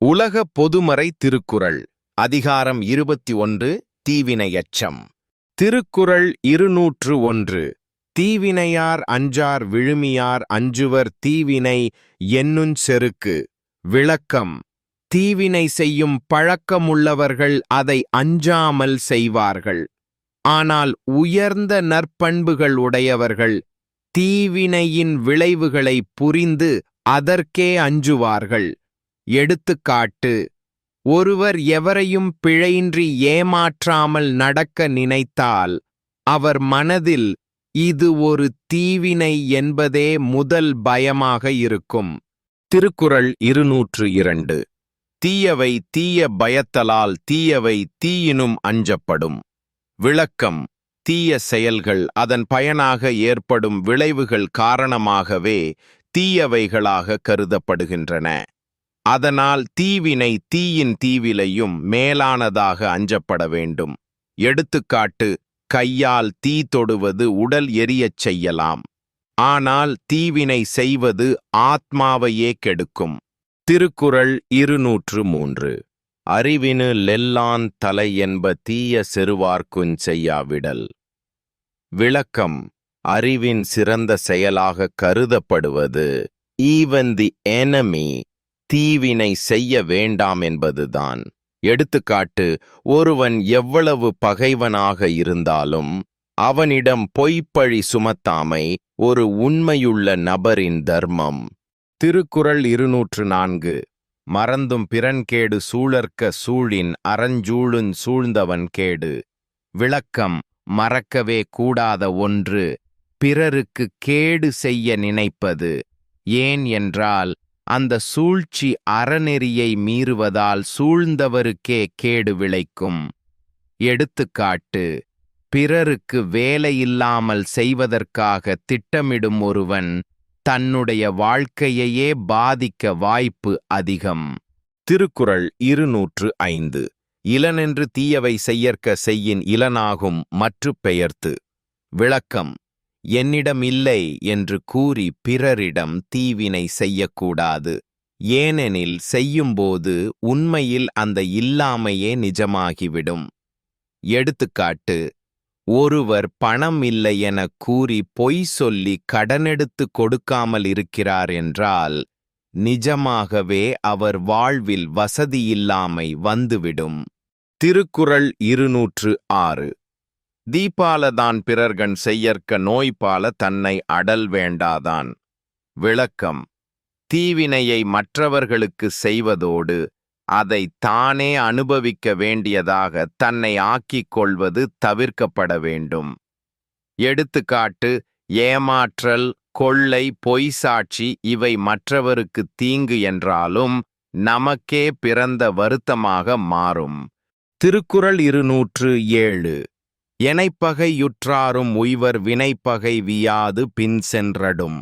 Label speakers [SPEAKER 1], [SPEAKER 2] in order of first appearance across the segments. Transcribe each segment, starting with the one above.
[SPEAKER 1] உலக பொதுமறை திருக்குறள் அதிகாரம் இருபத்தி ஒன்று தீவினையச்சம். திருக்குறள் இருநூற்று ஒன்று தீவினையார் அஞ்சார் விழுமியார் அஞ்சுவர் தீவினை என்னுஞ் செருக்கு. விளக்கம் தீவினை செய்யும் பழக்கமுள்ளவர்கள் அதை அஞ்சாமல் செய்வார்கள். ஆனால் உயர்ந்த நற்பண்புகள் உடையவர்கள் தீவினையின் விளைவுகளை புரிந்து அதற்கே அஞ்சுவார்கள். எடுத்துக்காட்டு ஒருவர் எவரையும் பிழையின்றி ஏமாற்றாமல் நடக்க நினைத்தால் அவர் மனதில் இது ஒரு தீவினை என்பதே முதல் பயமாக இருக்கும். திருக்குறள் இருநூற்று இரண்டு. தீயவை தீய பயத்தலால் தீயவை தீயினும் அஞ்சப்படும். விளக்கம் தீய செயல்கள் அதன் பயனாக ஏற்படும் விளைவுகள் காரணமாகவே தீயவைகளாக கருதப்படுகின்றன. அதனால் தீவினை தீயின் தீவிலையும் மேலானதாக அஞ்சப்பட வேண்டும். எடுத்துக்காட்டு கையால் தீ தொடுவது உடல் எரியச் செய்யலாம். ஆனால் தீவினை செய்வது ஆத்மாவையே கெடுக்கும். திருக்குறள் இருநூற்று மூன்று அறிவினு லெல்லான் தலை என்ப தீய செருவார்க்குஞ் செய்யாவிடல். விளக்கம் அறிவின் சிறந்த செயலாக கருதப்படுவது ஈவன் தி எனமி தீவினை செய்ய வேண்டாம் என்பதுதான். எடுத்துக்காட்டு ஒருவன் எவ்வளவு பகைவனாக இருந்தாலும் அவனிடம் பொய்ப்பழி சுமத்தாமை ஒரு உண்மையுள்ள நபரின் தர்மம். திருக்குறள் இருநூற்று நான்கு மறந்தும் பிறன்கேடு சூழற்க சூழின் அறஞ்சூழுன் சூழ்ந்தவன் கேடு. விளக்கம் மறக்கவே கூடாத ஒன்று பிறருக்கு கேடு செய்ய நினைப்பது ஏன் என்றால் அந்த சூழ்ச்சி அறநெறியை மீறுவதால் சூழ்ந்தவருக்கே கேடு விளைக்கும். எடுத்துக்காட்டு பிறருக்கு வேலையில்லாமல் செய்வதற்காக திட்டமிடும் ஒருவன் தன்னுடைய வாழ்க்கையையே பாதிக்க வாய்ப்பு அதிகம். திருக்குறள் இருநூற்று ஐந்து. இளனென்று தீயவை செய்யற்க செய்யின் இளனாகும் மற்று பெயர்த்து. விளக்கம் என்னிடம் இல்லை என்று கூறி பிறரிடம் தீவினை செய்யக்கூடாது. ஏனெனில் செய்யும்போது உண்மையில் அந்த இல்லாமையே நிஜமாகிவிடும். எடுத்துக்காட்டு ஒருவர் பணம் இல்லை என கூறி பொய் சொல்லி கடனெடுத்து கொடுக்காமல் இருக்கிறார் என்றால் நிஜமாகவே அவர் வாழ்வில் வசதியில்லாமை வந்துவிடும். திருக்குறள் இருநூற்று ஆறு. தீபாலதான் பிறர்கண் செய்யற்க நோய்பால தன்னை அடல் வேண்டாதான். விளக்கம். தீவினையை மற்றவர்களுக்கு செய்வதோடு அதை தானே அனுபவிக்க வேண்டியதாக தன்னை ஆக்கிக் கொள்வது தவிர்க்கப்பட வேண்டும். எடுத்துக்காட்டு ஏமாற்றல் கொள்ளை பொய் சாட்சி இவை மற்றவருக்கு தீங்கு என்றாலும் நமக்கே பிறந்த வருத்தமாக மாறும். திருக்குறள் இருநூற்று ஏழு. எனைப்பகையுற்றாரும் உய்வர் வினைப்பகை வியாது பின் சென்றடும்.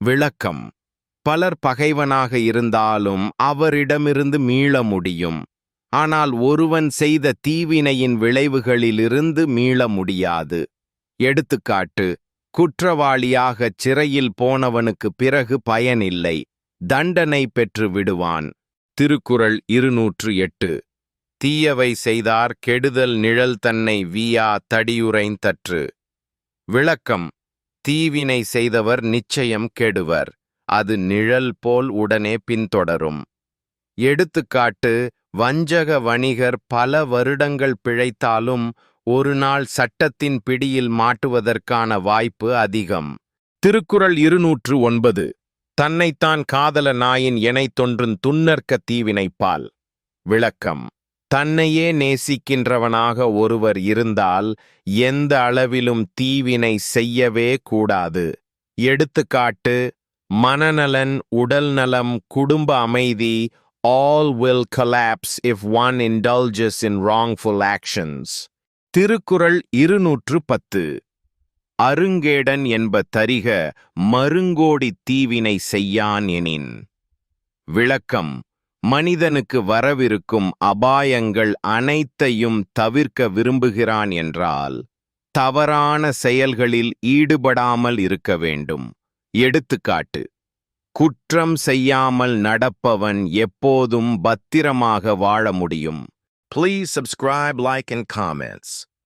[SPEAKER 1] விளக்கம். பலர் பகைவனாக இருந்தாலும் அவரிடமிருந்து மீள முடியும். ஆனால் ஒருவன் செய்த தீவினையின் விளைவுகளிலிருந்து மீள முடியாது. எடுத்துக்காட்டு. குற்றவாளியாகச் சிறையில் போனவனுக்கு பிறகு பயனில்லை. தண்டனை பெற்று விடுவான். திருக்குறள் இருநூற்று எட்டு. தீயவை செய்தார் கெடுதல் நிழல் தன்னை வீயா தடியுரைன் தற்று. விளக்கம் தீவினை செய்தவர் நிச்சயம் கெடுவர் அது நிழல் போல் உடனே பின்தொடரும் எடுத்துக்காட்டு வஞ்சக வணிகர் பல வருடங்கள் பிழைத்தாலும் ஒரு நாள் சட்டத்தின் பிடியில் மாட்டுவதற்கான வாய்ப்பு அதிகம். திருக்குறள் இருநூற்று ஒன்பது தன்னைத்தான் காதல நாயின் எனைத் தொன்றுந் துன்னற்க தீவினைப்பால் விளக்கம் தன்னையே நேசிக்கின்றவனாக ஒருவர் இருந்தால் எந்த அளவிலும் தீவினை செய்யவே கூடாது. எடுத்துக்காட்டு மனநலன் உடல்நலம் குடும்ப அமைதி all will collapse if one indulges in wrongful actions Thirukkural இருநூற்று பத்து அருங்கேடன் என்ப தரிக மருங்கோடி தீவினை செய்யான் எனின். விளக்கம் மனிதனுக்கு வரவிருக்கும் அபாயங்கள் அனைத்தையும் தவிர்க்க விரும்புகிறான் என்றால் தவறான செயல்களில் ஈடுபடாமல் இருக்க வேண்டும் எடுத்துக்காட்டு குற்றம் செய்யாமல் நடப்பவன் எப்போதும் பத்திரமாக வாழ முடியும்
[SPEAKER 2] Please subscribe, like, and comments.